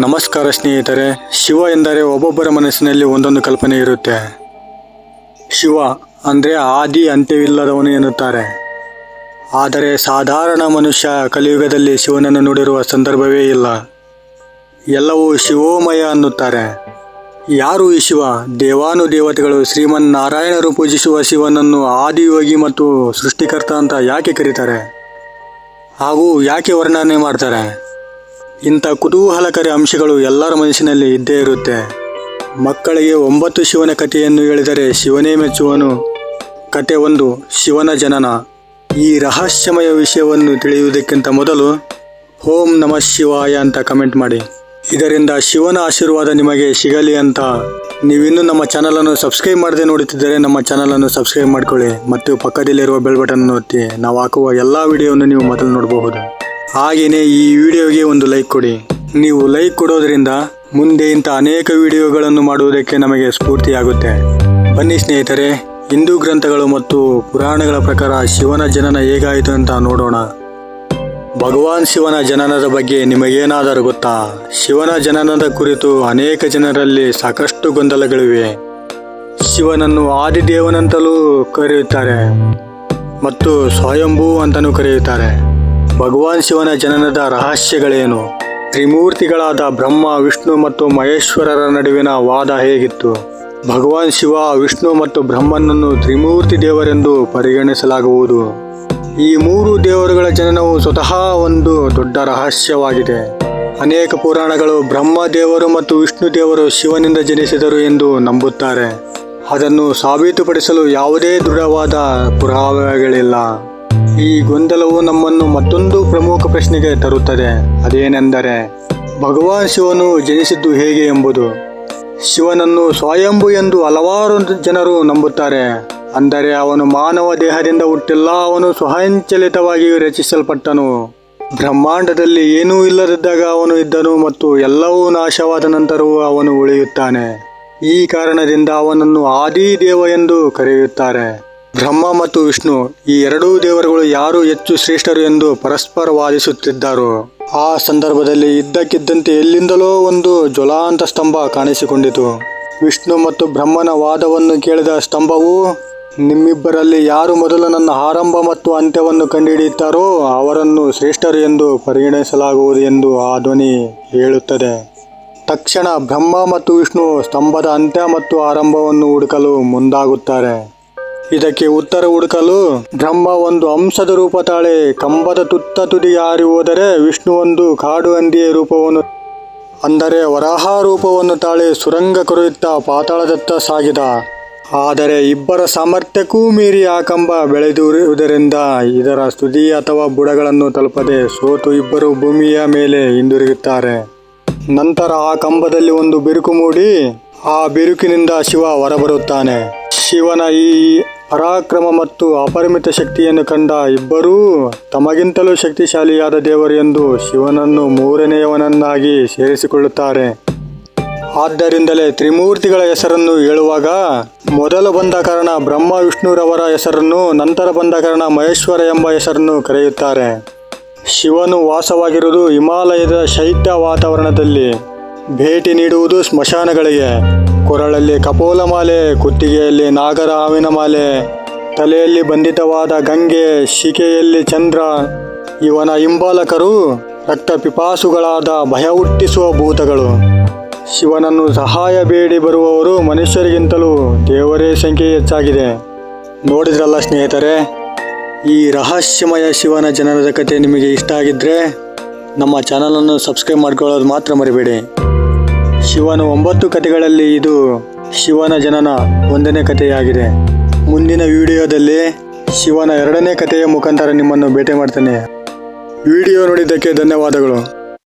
ನಮಸ್ಕಾರ ಸ್ನೇಹಿತರೆ, ಶಿವ ಎಂದರೆ ಒಬ್ಬೊಬ್ಬರ ಮನಸ್ಸಿನಲ್ಲಿ ಒಂದೊಂದು ಕಲ್ಪನೆ ಇರುತ್ತೆ. ಶಿವ ಅಂದರೆ ಆದಿ ಅಂತ್ಯವಿಲ್ಲದವನು ಎನ್ನುತ್ತಾರೆ. ಆದರೆ ಸಾಧಾರಣ ಮನುಷ್ಯ ಕಲಿಯುಗದಲ್ಲಿ ಶಿವನನ್ನು ನೋಡಿರುವ ಸಂದರ್ಭವೇ ಇಲ್ಲ. ಎಲ್ಲವೂ ಶಿವೋಮಯ ಅನ್ನುತ್ತಾರೆ. ಯಾರು ಈ ಶಿವ? ದೇವಾನು ದೇವತೆಗಳು ಶ್ರೀಮನ್ ನಾರಾಯಣರು ಪೂಜಿಸುವ ಶಿವನನ್ನು ಆದಿಯೋಗಿ ಮತ್ತು ಸೃಷ್ಟಿಕರ್ತ ಅಂತ ಯಾಕೆ ಕರೀತಾರೆ? ಹಾಗೂ ಯಾಕೆ ವರ್ಣನೆ ಮಾಡ್ತಾರೆ? ಇಂಥ ಕುತೂಹಲಕಾರಿ ಅಂಶಗಳು ಎಲ್ಲರ ಮನಸ್ಸಿನಲ್ಲಿ ಇದ್ದೇ ಇರುತ್ತೆ. ಮಕ್ಕಳಿಗೆ ಒಂಬತ್ತು ಶಿವನ ಕಥೆಯನ್ನು ಹೇಳಿದರೆ ಶಿವನೇ ಮೆಚ್ಚುವನು. ಕತೆ ಒಂದು, ಶಿವನ ಜನನ. ಈ ರಹಸ್ಯಮಯ ವಿಷಯವನ್ನು ತಿಳಿಯುವುದಕ್ಕಿಂತ ಮೊದಲು ಓಂ ನಮಃ ಶಿವಾಯ ಅಂತ ಕಮೆಂಟ್ ಮಾಡಿ. ಇದರಿಂದ ಶಿವನ ಆಶೀರ್ವಾದ ನಿಮಗೆ ಸಿಗಲಿ ಅಂತ. ನೀವಿನ್ನೂ ನಮ್ಮ ಚಾನಲನ್ನು ಸಬ್ಸ್ಕ್ರೈಬ್ ಮಾಡದೆ ನೋಡುತ್ತಿದ್ದರೆ ನಮ್ಮ ಚಾನಲನ್ನು ಸಬ್ಸ್ಕ್ರೈಬ್ ಮಾಡಿಕೊಳ್ಳಿ ಮತ್ತು ಪಕ್ಕದಲ್ಲಿರುವ ಬೆಲ್ ಬಟನ್ ಒತ್ತಿ. ನಾವು ಹಾಕುವ ಎಲ್ಲ ವಿಡಿಯೋವನ್ನು ನೀವು ಮೊದಲು ನೋಡಬಹುದು. ಹಾಗೆಯೇ ಈ ವಿಡಿಯೋಗೆ ಒಂದು ಲೈಕ್ ಕೊಡಿ. ನೀವು ಲೈಕ್ ಕೊಡೋದ್ರಿಂದ ಮುಂದೆ ಇಂಥ ಅನೇಕ ವಿಡಿಯೋಗಳನ್ನು ಮಾಡುವುದಕ್ಕೆ ನಮಗೆ ಸ್ಫೂರ್ತಿಯಾಗುತ್ತೆ. ಬನ್ನಿ ಸ್ನೇಹಿತರೆ, ಹಿಂದೂ ಗ್ರಂಥಗಳು ಮತ್ತು ಪುರಾಣಗಳ ಪ್ರಕಾರ ಶಿವನ ಜನನ ಹೇಗಾಯಿತು ಅಂತ ನೋಡೋಣ. ಭಗವಾನ್ ಶಿವನ ಜನನದ ಬಗ್ಗೆ ನಿಮಗೇನಾದರೂ ಗೊತ್ತಾ? ಶಿವನ ಜನನದ ಕುರಿತು ಅನೇಕ ಜನರಲ್ಲಿ ಸಾಕಷ್ಟು ಗೊಂದಲಗಳಿವೆ. ಶಿವನನ್ನು ಆದಿದೇವನಂತಲೂ ಕರೆಯುತ್ತಾರೆ ಮತ್ತು ಸ್ವಯಂಭೂ ಅಂತಲೂ ಕರೆಯುತ್ತಾರೆ. ಭಗವಾನ್ ಶಿವನ ಜನನದ ರಹಸ್ಯಗಳೇನು? ತ್ರಿಮೂರ್ತಿಗಳಾದ ಬ್ರಹ್ಮ, ವಿಷ್ಣು ಮತ್ತು ಮಹೇಶ್ವರರ ನಡುವಿನ ವಾದ ಹೇಗಿತ್ತು? ಭಗವಾನ್ ಶಿವ, ವಿಷ್ಣು ಮತ್ತು ಬ್ರಹ್ಮನನ್ನು ತ್ರಿಮೂರ್ತಿ ದೇವರೆಂದು ಪರಿಗಣಿಸಲಾಗುವುದು. ಈ ಮೂರು ದೇವರುಗಳ ಜನನವು ಸ್ವತಃ ಒಂದು ದೊಡ್ಡ ರಹಸ್ಯವಾಗಿದೆ. ಅನೇಕ ಪುರಾಣಗಳು ಬ್ರಹ್ಮ ದೇವರು ಮತ್ತು ವಿಷ್ಣು ದೇವರು ಶಿವನಿಂದ ಜನಿಸಿದರು ಎಂದು ನಂಬುತ್ತಾರೆ. ಅದನ್ನು ಸಾಬೀತುಪಡಿಸಲು ಯಾವುದೇ ದೃಢವಾದ ಪುರಾವೆಗಳಿಲ್ಲ. ಈ ಗೊಂದಲವು ನಮ್ಮನ್ನು ಮತ್ತೊಂದು ಪ್ರಮುಖ ಪ್ರಶ್ನೆಗೆ ತರುತ್ತದೆ. ಅದೇನೆಂದರೆ, ಭಗವಾನ್ ಶಿವನು ಜನಿಸಿದ್ದು ಹೇಗೆ ಎಂಬುದು. ಶಿವನನ್ನು ಸ್ವಯಂಭು ಎಂದು ಹಲವಾರು ಜನರು ನಂಬುತ್ತಾರೆ. ಅಂದರೆ, ಅವನು ಮಾನವ ದೇಹದಿಂದ ಹುಟ್ಟಿಲ್ಲ, ಅವನು ಸ್ವಯಂಚಲಿತವಾಗಿ ರಚಿಸಲ್ಪಟ್ಟನು. ಬ್ರಹ್ಮಾಂಡದಲ್ಲಿ ಏನೂ ಇಲ್ಲದಿದ್ದಾಗ ಅವನು ಇದ್ದನು ಮತ್ತು ಎಲ್ಲವೂ ನಾಶವಾದ ನಂತರವೂ ಅವನು ಉಳಿಯುತ್ತಾನೆ. ಈ ಕಾರಣದಿಂದ ಅವನನ್ನು ಆದಿದೇವ ಎಂದು ಕರೆಯುತ್ತಾರೆ. ಬ್ರಹ್ಮ ಮತ್ತು ವಿಷ್ಣು ಈ ಎರಡೂ ದೇವರುಗಳು ಯಾರು ಹೆಚ್ಚು ಶ್ರೇಷ್ಠರು ಎಂದು ಪರಸ್ಪರ ವಾದಿಸುತ್ತಿದ್ದರು, ಆ ಸಂದರ್ಭದಲ್ಲಿ ಇದ್ದಕ್ಕಿದ್ದಂತೆ ಎಲ್ಲಿಂದಲೋ ಒಂದು ಜ್ವಲಾಂತ ಸ್ತಂಭ ಕಾಣಿಸಿಕೊಂಡಿತು. ವಿಷ್ಣು ಮತ್ತು ಬ್ರಹ್ಮನ ವಾದವನ್ನು ಕೇಳಿದ ಸ್ತಂಭವು, ನಿಮ್ಮಿಬ್ಬರಲ್ಲಿ ಯಾರು ಮೊದಲು ನನ್ನ ಆರಂಭ ಮತ್ತು ಅಂತ್ಯವನ್ನು ಕಂಡುಹಿಡಿಯುತ್ತಾರೋ ಅವರನ್ನು ಶ್ರೇಷ್ಠರು ಎಂದು ಪರಿಗಣಿಸಲಾಗುವುದು ಎಂದು ಆ ಧ್ವನಿ ಹೇಳುತ್ತದೆ. ತಕ್ಷಣ ಬ್ರಹ್ಮ ಮತ್ತು ವಿಷ್ಣು ಸ್ತಂಭದ ಅಂತ್ಯ ಮತ್ತು ಆರಂಭವನ್ನು ಹುಡುಕಲು ಮುಂದಾಗುತ್ತಾರೆ. ಇದಕ್ಕೆ ಉತ್ತರ ಹುಡುಕಲು ಬ್ರಹ್ಮ ಒಂದು ಅಂಶದ ರೂಪ ತಾಳೆ. ಕಂಬದ ತುತ್ತ ತುದಿ ಹಾರಿ ಹೋದರೆ ವಿಷ್ಣು ಒಂದು ಕಾಡು ಹಂದಿಯ ರೂಪವನ್ನು. ಅಂದರೆ ವರಾಹ ರೂಪವನ್ನು ತಾಳೆ ಸುರಂಗ ಕೊರೆಯುತ್ತಾ ಪಾತಾಳದತ್ತ ಸಾಗಿದ. ಆದರೆ ಇಬ್ಬರ ಸಾಮರ್ಥ್ಯಕ್ಕೂ ಮೀರಿ ಆ ಕಂಬ ಬೆಳೆದಿರುವುದರಿಂದ ಇದರ ಸ್ತುತಿ ಅಥವಾ ಬುಡಗಳನ್ನು ತಲುಪದೆ ಸೋತು ಇಬ್ಬರು ಭೂಮಿಯ ಮೇಲೆ ಹಿಂದಿರುಗುತ್ತಾರೆ. ನಂತರ ಆ ಕಂಬದಲ್ಲಿ ಒಂದು ಬಿರುಕು ಮೂಡಿ, ಆ ಬಿರುಕಿನಿಂದ ಶಿವ ಹೊರಬರುತ್ತಾನೆ. ಶಿವನ ಈ ಪರಾಕ್ರಮ ಮತ್ತು ಅಪರಿಮಿತ ಶಕ್ತಿಯನ್ನು ಕಂಡ ಇಬ್ಬರೂ ತಮಗಿಂತಲೂ ಶಕ್ತಿಶಾಲಿಯಾದ ದೇವರು ಎಂದು ಶಿವನನ್ನು ಮೂರನೆಯವನನ್ನಾಗಿ ಸೇರಿಸಿಕೊಳ್ಳುತ್ತಾರೆ. ಆದ್ದರಿಂದಲೇ ತ್ರಿಮೂರ್ತಿಗಳ ಹೆಸರನ್ನು ಹೇಳುವಾಗ ಮೊದಲು ಬಂದ ಕಾರಣ ಬ್ರಹ್ಮ ವಿಷ್ಣುರವರ ಹೆಸರನ್ನು, ನಂತರ ಬಂದ ಕಾರಣ ಮಹೇಶ್ವರ ಎಂಬ ಹೆಸರನ್ನು ಕರೆಯುತ್ತಾರೆ. ಶಿವನು ವಾಸವಾಗಿರುವುದು ಹಿಮಾಲಯದ ಶೈತ್ಯ ವಾತಾವರಣದಲ್ಲಿ. ಭೇಟಿ ನೀಡುವುದು ಸ್ಮಶಾನಗಳಿಗೆ. ಕೊರಳಲ್ಲಿ ಕಪೋಲ ಮಾಲೆ, ಕುತ್ತಿಗೆಯಲ್ಲಿ ನಾಗರ ಹಾವಿನ ಮಾಲೆ, ತಲೆಯಲ್ಲಿ ಬಂಧಿತವಾದ ಗಂಗೆ ಶಿಕೆಯಲ್ಲಿ ಚಂದ್ರ, ಇವನ ಹಿಂಬಾಲಕರು ರಕ್ತ ಪಿಪಾಸುಗಳಾದ ಭಯ ಹುಟ್ಟಿಸುವ ಭೂತಗಳು. ಶಿವನನ್ನು ಸಹಾಯ ಬೇಡಿ ಬರುವವರು ಮನುಷ್ಯರಿಗಿಂತಲೂ ದೇವರೇ ಸಂಖ್ಯೆ ಹೆಚ್ಚಾಗಿದೆ. ನೋಡಿದ್ರಲ್ಲ ಸ್ನೇಹಿತರೆ, ಈ ರಹಸ್ಯಮಯ ಶಿವನ ಜನನದ ಕಥೆ ನಿಮಗೆ ಇಷ್ಟ ಆಗಿದ್ದರೆ ನಮ್ಮ ಚಾನಲನ್ನು ಸಬ್ಸ್ಕ್ರೈಬ್ ಮಾಡ್ಕೊಳ್ಳೋದು ಮಾತ್ರ ಮರಿಬೇಡಿ. ಶಿವನ ಒಂಬತ್ತು ಕಥೆಗಳಲ್ಲಿ ಇದು ಶಿವನ ಜನನ ಒಂದನೇ ಕಥೆಯಾಗಿದೆ. ಮುಂದಿನ ವಿಡಿಯೋದಲ್ಲಿ ಶಿವನ ಎರಡನೇ ಕಥೆಯ ಮುಖಾಂತರ ನಿಮ್ಮನ್ನು ಭೇಟಿ ಮಾಡ್ತೇನೆ. ವಿಡಿಯೋ ನೋಡಿದ್ದಕ್ಕೆ ಧನ್ಯವಾದಗಳು.